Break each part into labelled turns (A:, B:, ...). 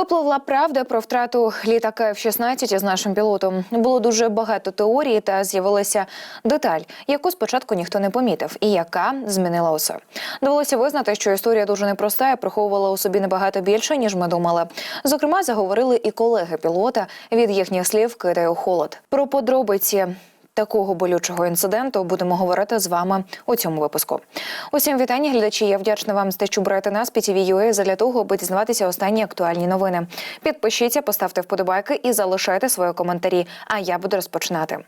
A: Випливла правда про втрату літака F-16 із нашим пілотом. Було дуже багато теорій, та з'явилася деталь, яку спочатку ніхто не помітив, і яка змінила усе. Довелося визнати, що історія дуже непроста і приховувала у собі набагато більше, ніж ми думали. Зокрема, заговорили і колеги пілота. Від їхніх слів кидає у холод. Про подробиці. Такого болючого інциденту будемо говорити з вами у цьому випуску. Усім вітання, глядачі. Я вдячна вам за те, що берете нас PTV.ua задля того, аби дізнаватися останні актуальні новини. Підпишіться, поставте вподобайки і залишайте свої коментарі. А я буду розпочинати.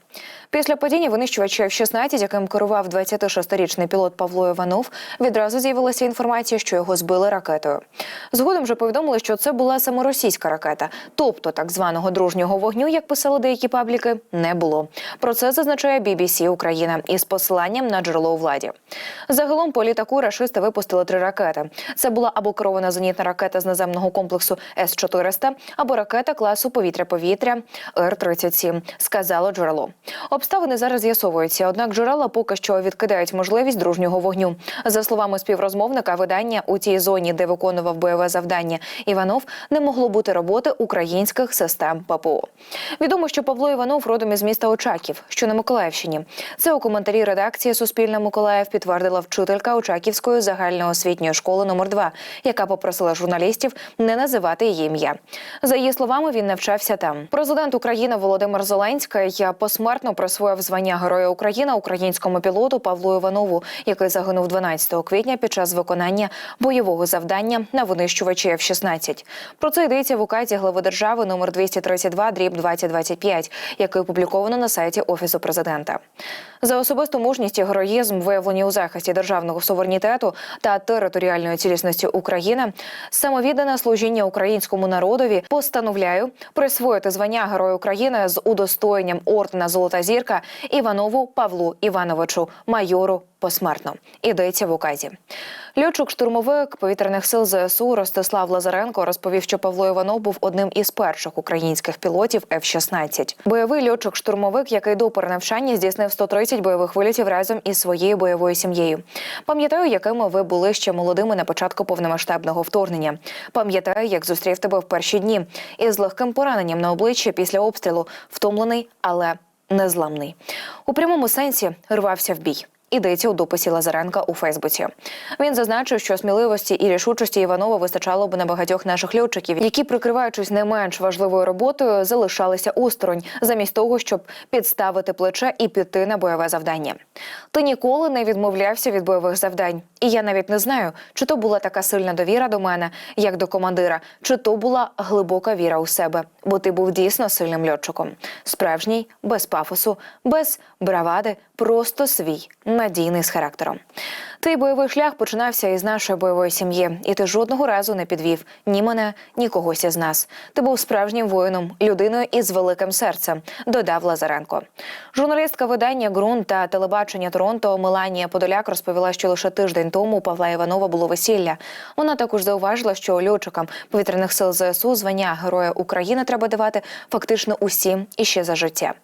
A: Після падіння винищувача F-16, яким керував 26-річний пілот Павло Іванов, відразу з'явилася інформація, що його збили ракетою. Згодом вже повідомили, що це була саме російська ракета, тобто так званого дружнього вогню, як писали деякі пабліки, не було. Про це зазначає BBC Україна із посиланням на джерело у владі. Загалом по літаку рашисти випустили три ракети. Це була або керована зенітна ракета з наземного комплексу С-400, або ракета класу повітря-повітря Р-37, сказало джерело. Обставини зараз з'ясовуються, однак джерела поки що відкидають можливість дружнього вогню. За словами співрозмовника, видання у тій зоні, де виконував бойове завдання, Іванов не могло бути роботи українських систем ППО. Відомо, що Павло Іванов родом із міста Очаків, що на Миколаївщині. Це у коментарі редакції Суспільна Миколаїв підтвердила вчителька Очаківської загальноосвітньої школи номер 2 яка попросила журналістів не називати її ім'я. За її словами, він навчався там. Президент України Володимир Зеленський посмертно присвоїв звання Героя України українському пілоту Павлу Іванову, який загинув 12 квітня під час виконання бойового завдання на винищувачі F-16. Про це йдеться в указі глави держави номер 232 дріб 2025, який опубліковано на сайті офісу президента. За особисту мужність і героїзм, виявлені у захисті державного суверенітету та територіальної цілісності України, самовіддане служіння українському народові постановляю присвоїти звання Герою України з удостоєнням ордена Золота зірка Іванову Павлу Івановичу, майору посмертно. Ідеться в указі. Льотчик-штурмовик повітряних сил ЗСУ Ростислав Лазаренко розповів, що Павло Іванов був одним із перших українських пілотів F-16. Бойовий льотчик-штурмовик, який до перенавчання здійснив 130 бойових вилітів разом із своєю бойовою сім'єю. Пам'ятаю, якими ви були ще молодими на початку повномасштабного вторгнення. Пам'ятаю, як зустрів тебе в перші дні із легким пораненням на обличчі після обстрілу, втомлений, але незламний. У прямому сенсі рвався в бій. Ідеться у дописі Лазаренка у Фейсбуці. Він зазначив, що сміливості і рішучості Іванова вистачало б на багатьох наших льотчиків, які, прикриваючись не менш важливою роботою, залишалися осторонь, замість того, щоб підставити плече і піти на бойове завдання. Ти ніколи не відмовлявся від бойових завдань, і я навіть не знаю, чи то була така сильна довіра до мене, як до командира, чи то була глибока віра у себе, бо ти був дійсно сильним льотчиком. Справжній, без пафосу, без бравади, просто свій, надійний з характером. Твій бойовий шлях починався із нашої бойової сім'ї, і ти жодного разу не підвів ні мене, ні когось із нас. Ти був справжнім воїном, людиною із великим серцем, додав Лазаренко. Журналістка видання ґрунт та телебачення Торонто Меланія Подоляк розповіла, що лише тиждень тому у Павла Іванова було весілля. Вона також зауважила, що льотчикам повітряних сил ЗСУ звання Героя України треба давати фактично усім і ще за життя.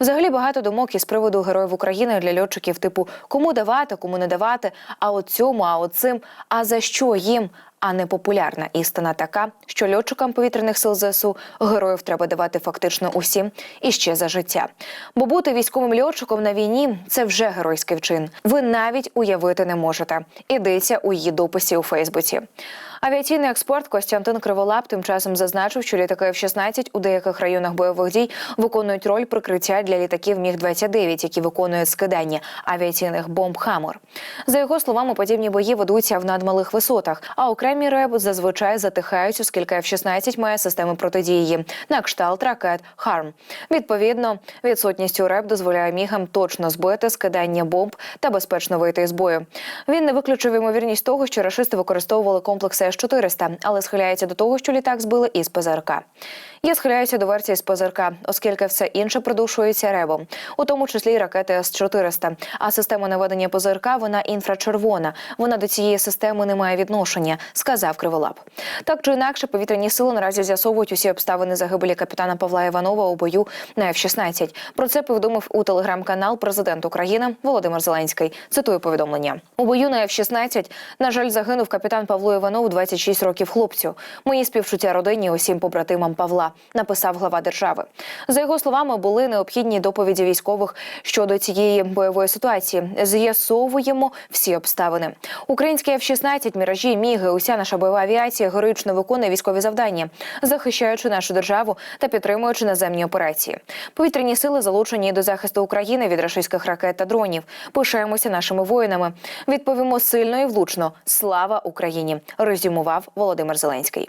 A: Взагалі багато думок із приводу героїв України для льотчиків, типу кому давати, кому не давати, а от цьому, а от цим, а за що їм? А непопулярна істина така, що льотчикам повітряних сил ЗСУ героїв треба давати фактично усім і ще за життя. Бо бути військовим льотчиком на війні це вже геройський вчин. Ви навіть уявити не можете. Ідеться у її дописі у Фейсбуці. Авіаційний експерт Костянтин Криволап тим часом зазначив, що літаки F-16 у деяких районах бойових дій виконують роль прикриття для літаків Міг 29 які виконують скидання авіаційних бомб Хаммер. За його словами, подібні бої ведуться в надмалих висотах, а окремі РЕБ зазвичай затихають, оскільки F-16 має системи протидії на кшталт ракет Харм. Відповідно, відсутністю РЕБ дозволяє мігам точно збити скидання бомб та безпечно вийти із бою. Він не виключив ймовірність того, що рашисти використовували комплекси С-400, але схиляється до того, що літак збили із ПЗРК. Я схиляюся до версії з ПЗРК, оскільки все інше придушується ребом, у тому числі й ракети С-400. А система наведення ПЗРК вона інфрачервона. Вона до цієї системи не має відношення, сказав Криволап. Так чи інакше, повітряні сили наразі з'ясовують усі обставини загибелі капітана Павла Іванова у бою на F-16. Про це повідомив у телеграм-канал президент України Володимир Зеленський. Цитую повідомлення у бою на F-16, На жаль, загинув капітан Павло Іванов 26 років хлопцю. Мої співчуття родині усім побратимам Павла, написав глава держави. За його словами, були необхідні доповіді військових щодо цієї бойової ситуації. З'ясовуємо всі обставини. Українські F-16, міражі, міги, уся наша бойова авіація героїчно виконує військові завдання, захищаючи нашу державу та підтримуючи наземні операції. Повітряні сили залучені до захисту України від рашистських ракет та дронів. Пишаємося нашими воїнами. Відповімо сильно і влучно. Слава Україні! Резюмував Володимир Зеленський.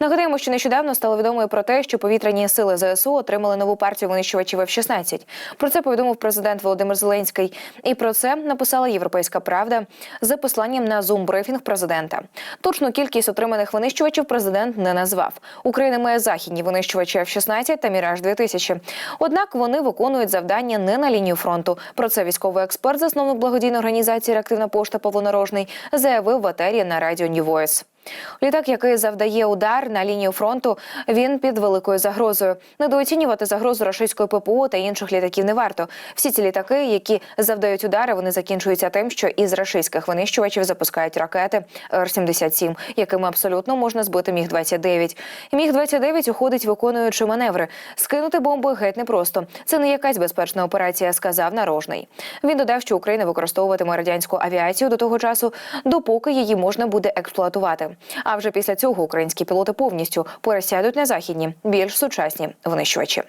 A: Нагадаємо, що нещодавно стало відомо про те, що повітряні сили ЗСУ отримали нову партію винищувачів F-16. Про це повідомив президент Володимир Зеленський. І про це написала Європейська Правда за посланням на зум-брифінг президента. Точну кількість отриманих винищувачів президент не назвав. Україна має західні винищувачі F-16 та Міраж 2000 Однак вони виконують завдання не на лінію фронту. Про це військовий експерт, засновник благодійної організації Реактивна пошта Павло Нарожний, заявив в етері на радіо Voice. Літак, який завдає удар на лінію фронту, він під великою загрозою. Недооцінювати загрозу рашистської ППО та інших літаків не варто. Всі ці літаки, які завдають удари, вони закінчуються тим, що із рашистських винищувачів запускають ракети Р-77, якими абсолютно можна збити міг 29 Міг 29 уходить, виконуючи маневри. Скинути бомби геть непросто. Це не якась безпечна операція, сказав нарожний. Він додав, що Україна використовуватиме радянську авіацію до того часу, допоки її можна буде експлуатувати. А вже після цього українські пілоти повністю пересядуть на західні, більш сучасні винищувачі.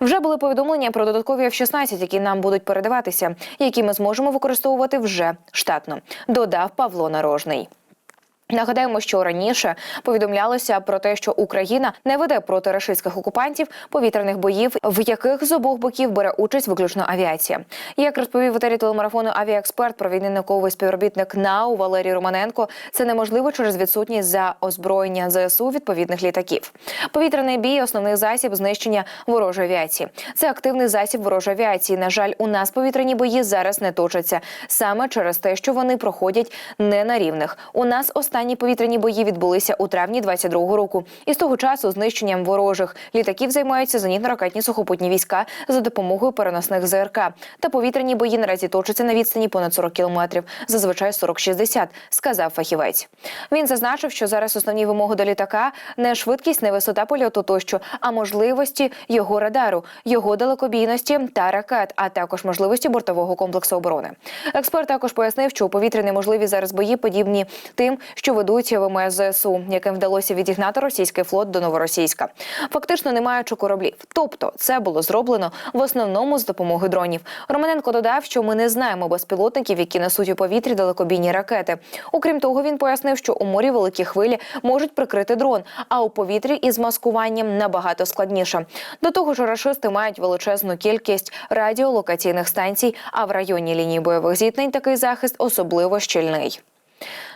A: Вже були повідомлення про додаткові F-16, які нам будуть передаватися, які ми зможемо використовувати вже штатно. Додав Павло Нарожний. Нагадаємо, що раніше повідомлялося про те, що Україна не веде проти рашистських окупантів повітряних боїв, в яких з обох боків бере участь виключно авіація. Як розповів в етері телемарафону авіаексперт, провідний науковий співробітник НАУ Валерій Романенко, це неможливо через відсутність за озброєння ЗСУ відповідних літаків. Повітряний бій основний засіб знищення ворожої авіації. Це активний засіб ворожої авіації. На жаль, у нас повітряні бої зараз не точаться саме через те, що вони проходять не на рівних. У нас останні Останні повітряні бої відбулися у травні 22-го року. І з того часу знищенням ворожих літаків займаються зенітно-ракетні сухопутні війська за допомогою переносних ЗРК. Та повітряні бої наразі точаться на відстані понад 40 кілометрів, зазвичай 40-60, сказав фахівець. Він зазначив, що зараз основні вимоги до літака не швидкість, не висота польоту тощо, а можливості його радару, його далекобійності та ракет, а також можливості бортового комплексу оборони. Експерт також пояснив, що у повітрі неможливі зараз бої подібні тим, що ведуть ВМС ЗСУ, яким вдалося відігнати російський флот до новоросійська. Фактично не маючи кораблів. Тобто це було зроблено в основному з допомоги дронів. Романенко додав, що ми не знаємо безпілотників, які несуть у повітрі далекобійні ракети. Окрім того, він пояснив, що у морі великі хвилі можуть прикрити дрон, а у повітрі із маскуванням набагато складніше. До того ж, рашисти мають величезну кількість радіолокаційних станцій, а в районі лінії бойових зіткнень такий захист особливо щільний.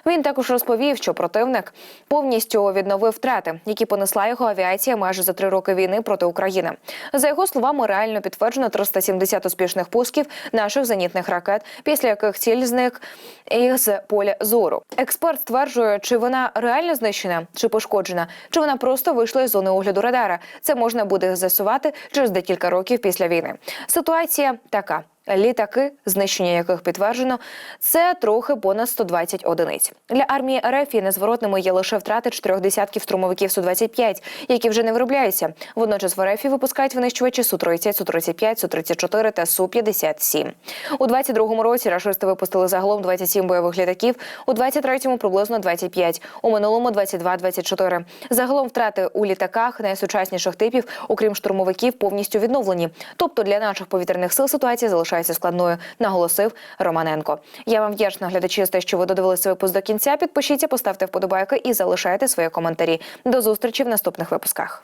A: Він також розповів, що противник повністю відновив втрати, які понесла його авіація майже за три роки війни проти України. За його словами, реально підтверджено 370 успішних пусків наших зенітних ракет, після яких ціль зник із поля зору. Експерт стверджує, чи вона реально знищена, чи пошкоджена, чи вона просто вийшла із зони огляду радара. Це можна буде з'ясувати через декілька років після війни. Ситуація така. Літаки, знищення яких підтверджено, це трохи понад 120 одиниць. Для армії РФ і незворотними є лише втрати чотирьох десятків штурмовиків су 25 які вже не виробляються. Водночас в РФ випускають винищувачі су 30 су 35 су 34 та су 57 У 22-му році рашисти випустили загалом 27 бойових літаків. У 23-му приблизно 25, У минулому 22-24. Загалом втрати у літаках найсучасніших типів, окрім штурмовиків, повністю відновлені. Тобто для наших повітряних сил ситуація залишається залишається складною, наголосив Романенко. Я вам вдячна глядачі за те, що ви додивилися випуск до кінця. Підпишіться, поставте вподобайки і залишайте свої коментарі. До зустрічі в наступних випусках.